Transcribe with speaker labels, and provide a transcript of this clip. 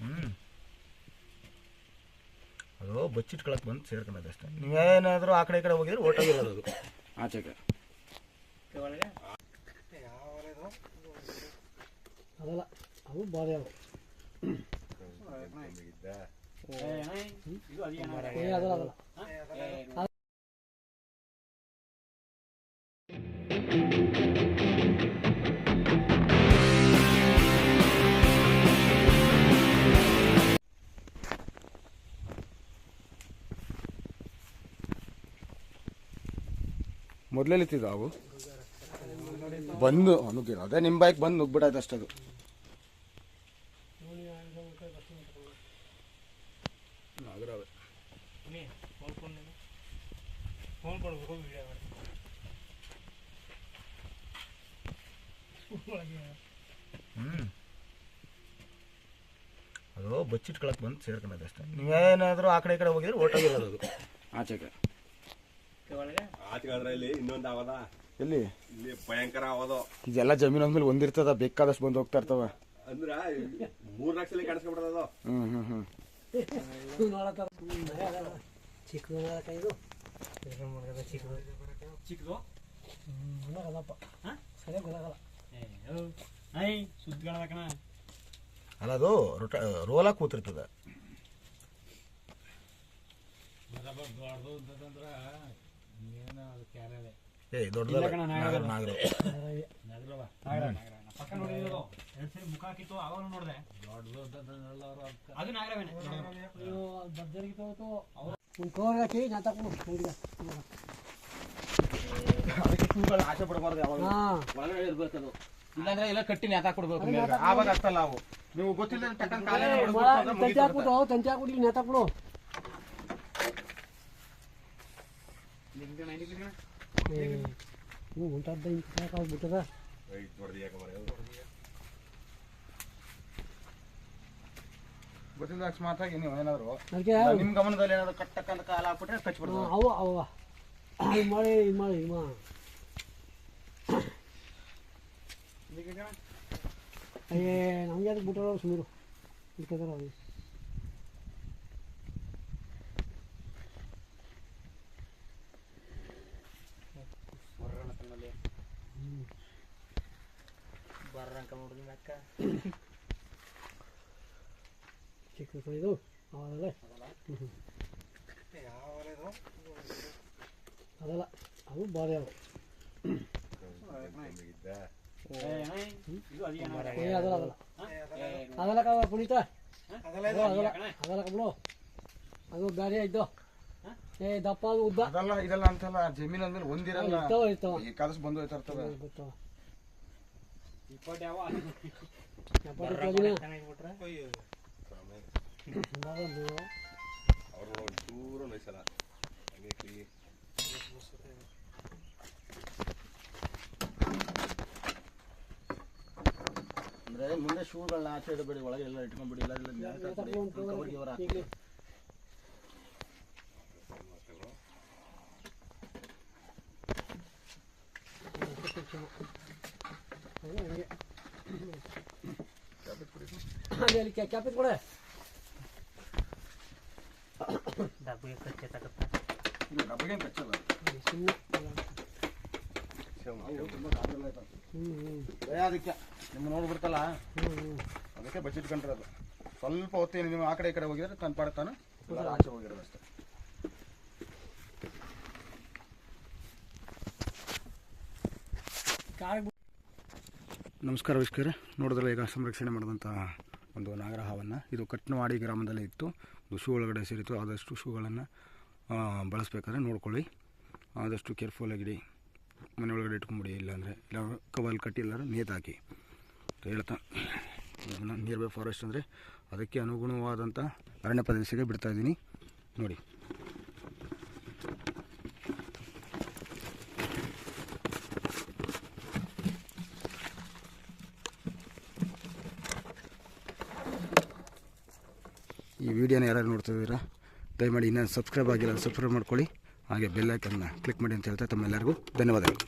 Speaker 1: ಹ್ಞೂ ಅದು ಬಚ್ಚಿಟ್ಕೊಳಕ್ಕೆ ಬಂದು ಸೇರ್ಕೊಂಡದೆ ಅಷ್ಟೇ. ನೀವೇನಾದರೂ ಆ ಕಡೆ ಈ ಕಡೆ ಹೋಗಿದ್ರೆ ಓಟೋಗಿರೋದು ಅದು. ಆಚೆಗೆ
Speaker 2: ಅದಲ್ಲ ಅವು ಬಾಧೆ ಅವು ಅದಲ್ಲ ಅದಲ್ಲ.
Speaker 1: ಮೊದಲೆಲ್ಲಿತ್ತಿದ್ದು ಅವು? ಬಂದು ನುಗ್ಗಿರೋ. ಅದೇ ನಿಮ್ಮ ಬೈಕ್ ಬಂದು ನುಗ್ಬಿಡಾಯ್ತು ಅಷ್ಟದು ಹ್ಞೂ ಅದು ಬಚ್ಚಿಟ್ಕೊಳಕ್ಕೆ ಬಂದು ಸೇರ್ಕೊಂಡದೆ ಅಷ್ಟೇ. ನೀವೇನಾದರೂ ಆ ಕಡೆ ಈ ಕಡೆ ಹೋಗಿದ್ರೆ ಇರೋದು ಅದು. ಆಚೆಗೆ.
Speaker 3: ಆಚೆಗಾದ್ರೆ ಇಲ್ಲಿ ಇನ್ನೊಂದು ಅವದ?
Speaker 1: ಎಲ್ಲಿ?
Speaker 3: ಇಲ್ಲಿ ಭಯಂಕರ ಅವದು.
Speaker 1: ಇದೆಲ್ಲ ಜಮೀನು ಅಂದ್ಮೇಲೆ ಒಂದಿರ್ತದ ಬೇಕಾದಷ್ಟು ಬಂದು ಹೋಗ್ತಾ ಇರ್ತವ.
Speaker 3: ಅಂದ್ರ ಮೂರ್ ಲಕ್ಷ ಕಾಣಿಸ್ಕೊಂಡ್ಬಿಡೋದು
Speaker 2: ಚಿಕ್ಕದು ಇದು ಚಿಕ್ಕದು?
Speaker 4: ಚಿಕ್ಕದು
Speaker 1: ಅಲ್ಲ ಅದು ರೊಟ ರೋಲಾಗಿ ಕೂತಿರ್ತದೆ.
Speaker 4: ದೊಡ್ಡದು ಅಂತಂದ್ರ ಏನು ಅದು ಕ್ಯಾರಲೆ
Speaker 1: ಏ ದೊಡ್ಡದಲ್ಲ ನಾಗರ ನಾಗರ
Speaker 4: ನಗರವ ನಾಗರ ನಾಗರ ಪಕ್ಕ ನೋಡಿದ್ರು ಎರಡು ಸರಿ ಮುಖ ಹಾಕಿತ್ತು ಅವಾಗ ನೋಡಿದೆ ದೊಡ್ಡದು ಅಂತಂದ್ರಲ್ಲ ಅವರು ಅದು ನಾಗರವೇನೆ
Speaker 2: ಅಯ್ಯೋ ಬದ್ದರಿಗೆ ತೋತು ಒಂದು ಕವರ್ ಹಾಕಿ ನಾ ತಗೊಂಡು ಹುಡುಗ
Speaker 1: ಅದಕ್ಕೆ ಕೂಗಳು ಆಸೆ ಪಡಬಾರ್ದು ಯಾವಾಗ
Speaker 2: ಹಾಂ
Speaker 1: ಒಳಗಡೆ ಇರ್ಬೇಕದು ಇಲ್ಲಾಂದ್ರೆ ಎಲ್ಲ ಕಟ್ಟಿ ನೇತಾ ಕೊಡ್ಬೇಕು ಮೇಲ್ಗಡೆ. ಆವಾಗ ಅರ್ಥಲ್ಲ ಅವು ನೀವು ಗೊತ್ತಿಲ್ಲ ಟಕ್ಕನ್ ಕಾಲೇ
Speaker 2: ತಂತಿ ಹಾಕ್ಬಿಟ್ಟು ತಂತಿ ಹಾಕ್ಬಿಟ್ಟು ನೇತ ಹ್ಞೂ ಉಂಟದ್ದ ಇಂತ ಬಿಟ್ಟದ
Speaker 1: ಗೊತ್ತಿಲ್ಲ ಅಕಸ್ಮಾತ್ ಆಗಿ ನೀವು ಏನಾದ್ರು. ನಿಮ್ಮ ಗಮನದಲ್ಲಿ ಏನಾದ್ರು ಕಟ್ಟಕ್ಕಂತ ಕಾಲ ಹಾಕ್ಬಿಟ್ರೆ ಕಚ್ಬಿಡ್ತಾರೆ
Speaker 2: ಅವು ಅವ. ಇದು ಮಾಡಿ ಇದು ಮಾಡಿ ಇದು ಮಾಡಿ ಅಯ್ಯೇ ನಮಗೆ ಅದಕ್ಕೆ ಬಿಟ್ಟರು ಇಟ್ಕೋತಾರ ಅವ್ರು ಚಿಕ್ಕ ಇದು ಅವಲ್ಲ ಅದಲ್ಲ ಅವು ಬಾರಿ ಅವು ಅದಲ್ಲ ಅದಲ್ಲ ಪುನೀತ ಅದಲ್ಲ ಕಬ್ಳು ಅದು ಬೇರೆ ಇದ್ದು ಏ ದಪ್ಪ ಅದು ಉದ್ದ
Speaker 1: ಅದಲ್ಲ ಇದಲ್ಲ ಅಂತಲ್ಲ ಜಮೀನ್ ಅಂದ್ಮೇಲೆ ಒಂದಿರಲ್ಲ ಕಲಸ್ ಬಂದು ಹೋಯ್ತಾ ಇರ್ತವೆ
Speaker 2: ಗೊತ್ತಾವ
Speaker 4: ಇಪ್ಪತ್ತು ಯಾವ
Speaker 2: ಎಪ್ಪತ್ತು ಕೆಜಿನ
Speaker 3: ಅವ್ರು ಒಂಚೂರು ನೈಸಲ್ಲ ಹಂಗೆ ಕೈ
Speaker 1: ಅಂದ್ರೆ ಮುಂದೆ ಶೂಗಳನ್ನ ಆಚೆ ಇಡಬೇಡಿ ಒಳಗೆ ಎಲ್ಲ ಇಟ್ಕೊಂಡ್ಬಿಡಿ ಇಲ್ಲ ಇಲ್ಲ ನ್ಯಾಯ ಹಾಕ್ಬಿಡಿ. ಕವರ್ಗೆ ಅವರ
Speaker 2: ಈಗಲೇ ಅದೇ ಅಲ್ಲಿ
Speaker 1: ಅದಕ್ಕೆ ನಿಮ್ಮ ನೋಡ್ಬಿಡ್ತಲ್ಲ ಅದಕ್ಕೆ ಬಚ್ಚಿಟ್ಕೊಂಡಿರೋದು ಸ್ವಲ್ಪ ಹೊತ್ತೇನು ನೀವು ಆ ಕಡೆ ಈ ಕಡೆ ಹೋಗಿದ್ರೆ ಪಾಡ ತಾನು ಇಲ್ಲ ಆಚೆ ಹೋಗಿರೋದು ಅಷ್ಟೇ ನಮಸ್ಕಾರ ವೀಕ್ಷಕರೇ. ನೋಡಿದ್ರೆ ಈಗ ಸಂರಕ್ಷಣೆ ಮಾಡಿದಂಥ ಒಂದು ನಾಗರಹಾವನ್ನು. ಇದು ಕಟ್ನವಾಡಿ ಗ್ರಾಮದಲ್ಲೇ ಇತ್ತು. ಒಂದು ಶೂ ಒಳಗಡೆ ಸೇರಿತ್ತು. ಆದಷ್ಟು ಶೂಗಳನ್ನು ಬಳಸಬೇಕಾದ್ರೆ ನೋಡ್ಕೊಳ್ಳಿ. ಆದಷ್ಟು ಕೇರ್ಫುಲ್ ಆಗಿಡಿ. ಮನೆ ಒಳಗಡೆ ಇಟ್ಕೊಂಬಿಡಿ, ಇಲ್ಲಾಂದರೆ ಇಲ್ಲ, ಕವಲ್ ಕಟ್ಟಿ ಎಲ್ಲರೂ ನೇತಾಕಿ ಹೇಳ್ತಾ ನಿಯರ್ ಬೈ ಫಾರೆಸ್ಟ್ ಅಂದರೆ ಅದಕ್ಕೆ ಅನುಗುಣವಾದಂಥ ಅರಣ್ಯ ಪ್ರದೇಶಕ್ಕೆ ಬಿಡ್ತಾ ಇದ್ದೀನಿ. ನೋಡಿ. ಈ ವಿಡಿಯೋನ ಯಾರು ನೋಡ್ತಿದ್ದೀರಾ, ದಯಮಾಡಿ ಇನ್ನೂ ಸಬ್ಸ್ಕ್ರೈಬ್ ಆಗಿಲ್ಲ ಸಬ್ಸ್ಕ್ರೈಬ್ ಮಾಡ್ಕೊಳ್ಳಿ. ಹಾಗೆ ಬೆಲ್ ಐಕನ್ನ ಕ್ಲಿಕ್ ಮಾಡಿ ಅಂತ ಹೇಳ್ತಾ ತಮ್ಮೆಲ್ಲರಿಗೂ ಧನ್ಯವಾದಗಳು.